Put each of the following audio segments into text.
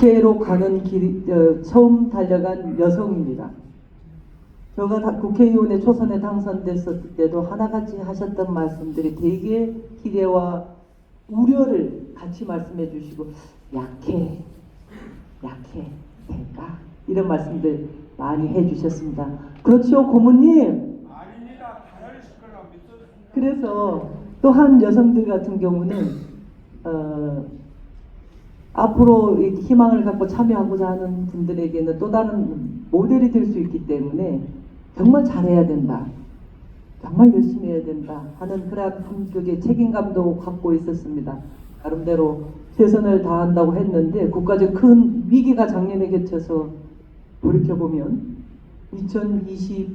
국회로 가는 길 어, 처음 달려간 여성입니다. 제가 다- 국회의원에 초선에 당선됐을 때도 하나같이 하셨던 말씀들이 되게 기대와 우려를 같이 말씀해 주시고 약해, 약해, 될까? 이런 말씀들 많이 해 주셨습니다. 그렇죠, 고모님? 아닙니다. 그래서 또 한 여성들 같은 경우는 어, 앞으로 이 희망을 갖고 참여하고자 하는 분들에게는 또 다른 모델이 될 수 있기 때문에 정말 잘해야 된다. 정말 열심히 해야 된다 하는 그러한 품격의 책임감도 갖고 있었습니다. 나름대로 최선을 다한다고 했는데 국가적 큰 위기가 작년에 겹쳐서 돌이켜보면 2024년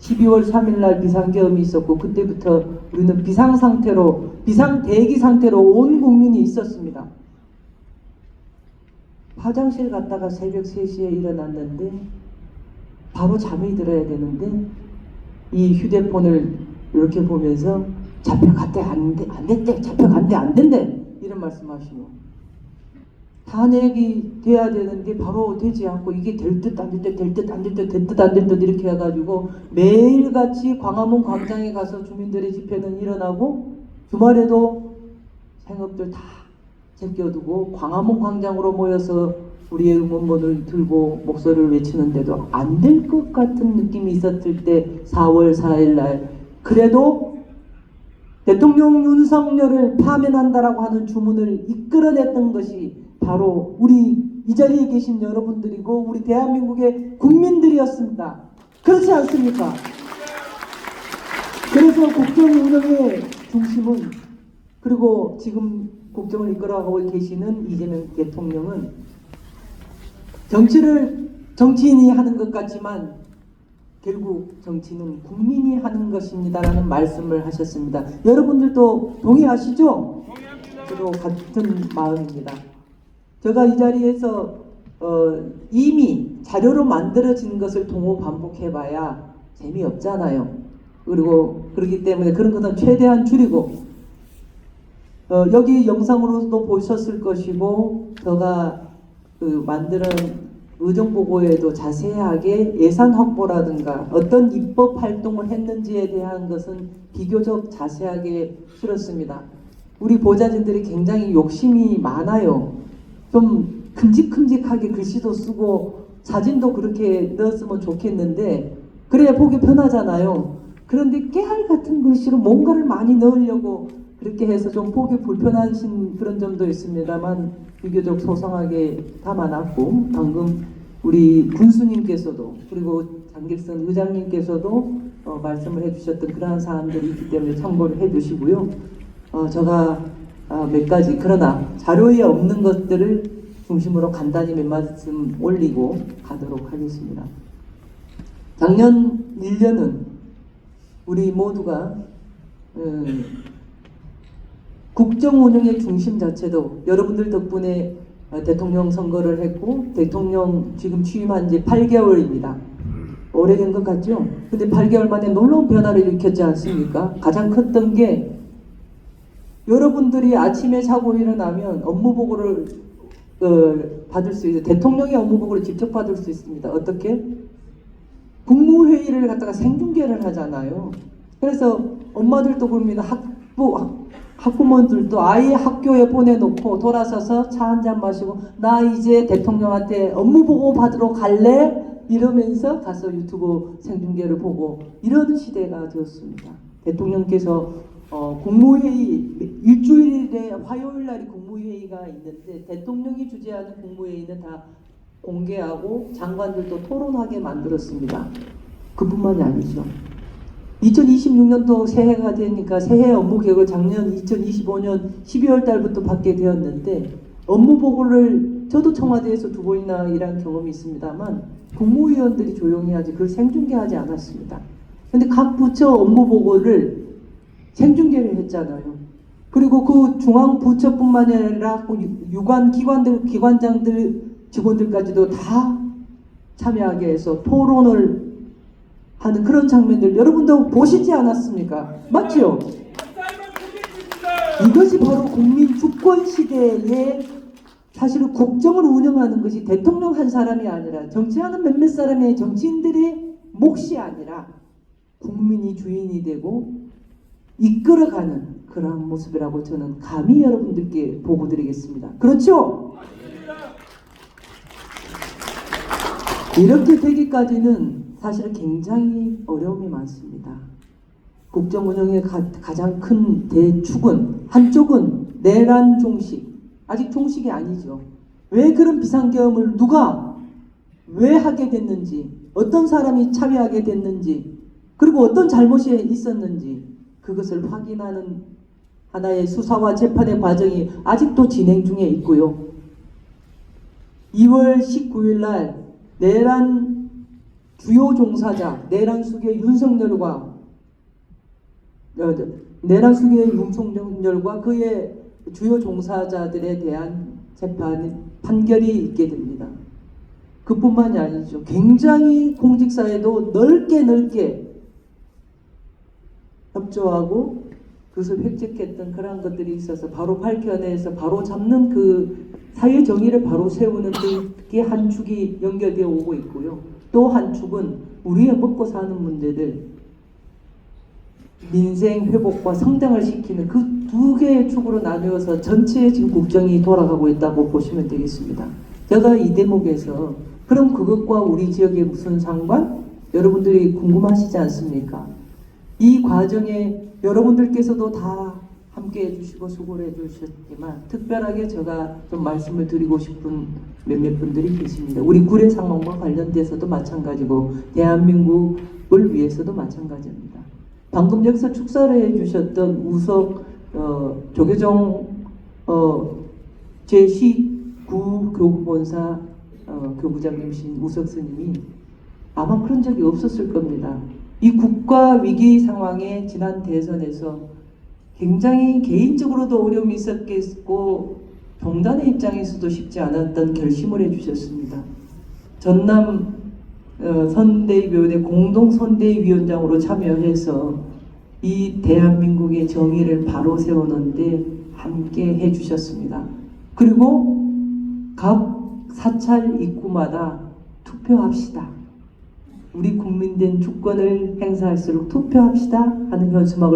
12월 3일 날 비상계엄이 있었고 그때부터 우리는 비상 상태로 비상 대기 상태로 온 국민이 있었습니다. 화장실 갔다가 새벽 3시에 일어났는데 바로 잠이 들어야 되는데 이 휴대폰을 이렇게 보면서 잡혀갔대 안, 돼, 안 됐대 잡혀간대 안 된대 이런 말씀하시고 탄핵이 돼야 되는데 바로 되지 않고 이게 될 듯 안 될 듯 될 듯 안 될 듯 될 듯 안 될 듯 이렇게 해가지고 매일같이 광화문 광장에 가서 주민들의 집회는 일어나고 주말에도 생업들 다 제껴두고 광화문 광장으로 모여서 우리의 응원본을 들고 목소리를 외치는데도 안 될 것 같은 느낌이 있었을 때 4월 4일 날 그래도 대통령 윤석열을 파면한다라고 하는 주문을 이끌어냈던 것이 바로 우리 이 자리에 계신 여러분들이고 우리 대한민국의 국민들이었습니다. 그렇지 않습니까? 그래서 국정 운영의 중심은 그리고 지금 국정을 이끌어가고 계시는 이재명 대통령은 정치를 정치인이 하는 것 같지만 결국 정치는 국민이 하는 것입니다라는 말씀을 하셨습니다. 여러분들도 동의하시죠? 저도 같은 마음입니다. 제가 이 자리에서 어, 이미 자료로 만들어진 것을 동호 반복해봐야 재미없잖아요. 그리고 그렇기 때문에 그런 것은 최대한 줄이고 어, 여기 영상으로도 보셨을 것이고 제가 그 만드는 의정 보고에도 자세하게 예산 확보라든가 어떤 입법 활동을 했는지에 대한 것은 비교적 자세하게 실었습니다. 우리 보좌진들이 굉장히 욕심이 많아요. 좀 큼직큼직하게 글씨도 쓰고 사진도 그렇게 넣었으면 좋겠는데 그래야 보기 편하잖아요. 그런데 깨알 같은 글씨로 뭔가를 많이 넣으려고 그렇게 해서 좀 보기 불편하신 그런 점도 있습니다만 비교적 소상하게 담아놨고 방금 우리 군수님께서도 그리고 장길선 의장님께서도 어, 말씀을 해주셨던 그러한 사안들이 있기 때문에 참고를 해주시고요. 어, 제가 아, 몇 가지 그러나 자료에 없는 것들을 중심으로 간단히 몇 말씀 올리고 가도록 하겠습니다. 작년 1년은 우리 모두가 음, 국정 운영의 중심 자체도 여러분들 덕분에 어, 대통령 선거를 했고 대통령 지금 취임한 지 8개월입니다. 오래된 것 같죠? 근데 8개월 만에 놀라운 변화를 일으켰지 않습니까? 가장 컸던 게 여러분들이 아침에 자고 일어나면 업무 보고를 어, 받을 수 있어요. 대통령의 업무 보고를 직접 받을 수 있습니다. 어떻게? 국무회의를 갖다가 생중계를 하잖아요. 그래서 엄마들도 그럽니다. 학부, 학- 학부모들도 아이 학교에 보내놓고 돌아서서 차 한 잔 마시고 나 이제 대통령한테 업무 보고 받으러 갈래? 이러면서 가서 유튜브 생중계를 보고 이러는 시대가 되었습니다. 대통령께서 어, 국무회의 일주일에 화요일 날이 국무회의가 있는데 대통령이 주재하는 국무회의는 다 공개하고 장관들도 토론하게 만들었습니다. 그뿐만이 아니죠. 2026년도 새해가 되니까 새해 업무 계획을 작년 2025년 12월 달부터 받게 되었는데 업무 보고를 저도 청와대에서 두 번이나 일한 경험이 있습니다만 국무위원들이 조용히 하지 그걸 생중계하지 않았습니다. 근데 각 부처 업무 보고를 생중계를 했잖아요. 그리고 그 중앙 부처뿐만 아니라 그 유- 유관 기관들 기관장들 직원들까지도 다 참여하게 해서 토론을 하는 그런 장면들 여러분도 보시지 않았습니까? 맞죠? 이것이 바로 국민 주권 시대의 사실은 국정을 운영하는 것이 대통령 한 사람이 아니라 정치하는 몇몇 사람의 정치인들의 몫이 아니라 국민이 주인이 되고 이끌어가는 그러한 모습이라고 저는 감히 여러분들께 보고 드리겠습니다. 그렇죠? 이렇게 되기까지는 사실 굉장히 어려움이 많습니다. 국정 운영의 가, 가장 큰 대축은 한쪽은 내란 종식 아직 종식이 아니죠. 왜 그런 비상계엄을 누가 왜 하게 됐는지 어떤 사람이 참여하게 됐는지 그리고 어떤 잘못이 있었는지 그것을 확인하는 하나의 수사와 재판의 과정이 아직도 진행 중에 있고요. 2월 19일 날 내란 주요 종사자 내란 수계 윤석열과 어, 저, 내란 수계 윤석열과 그의 주요 종사자들에 대한 재판 판결이 있게 됩니다. 그뿐만이 아니죠. 굉장히 공직사회도 넓게 넓게 협조하고 그것을 획책했던 그러한 것들이 있어서 바로 밝혀내서 바로 잡는 그 사회 정의를 바로 세우는 그게 한 축이 연결되어 오고 있고요. 또 한 축은 우리의 먹고 사는 문제들 민생 회복과 성장을 시키는 그 두 개의 축으로 나누어서 전체 지금 국정이 돌아가고 있다고 보시면 되겠습니다. 제가 이 대목에서 그럼 그것과 우리 지역에 무슨 상관? 여러분들이 궁금하시지 않습니까? 이 과정에 여러분들께서도 다 함께 해주시고 수고를 해주셨지만 특별하게 제가 좀 말씀을 드리고 싶은 몇몇 분들이 계십니다. 우리 구례 상황과 관련돼서도 마찬가지고 대한민국을 위해서도 마찬가지입니다. 방금 여기서 축사를 해주셨던 우석 어, 조계종 어, 제19 교구본사 어, 교부장님이신 우석 스님이 아마 그런 적이 없었을 겁니다. 이 국가 위기 상황에 지난 대선에서 굉장히 개인적으로도 어려움이 있었겠고 동단의 입장에서도 쉽지 않았던 결심을 해주셨습니다. 전남 어, 선대위원회 공동 선대위원장으로 참여해서 이 대한민국의 정의를 바로 세우는데 함께 해주셨습니다. 그리고 각 사찰 입구마다 투표합시다. 우리 국민된 주권을 행사할수록 투표합시다 하는 현수막을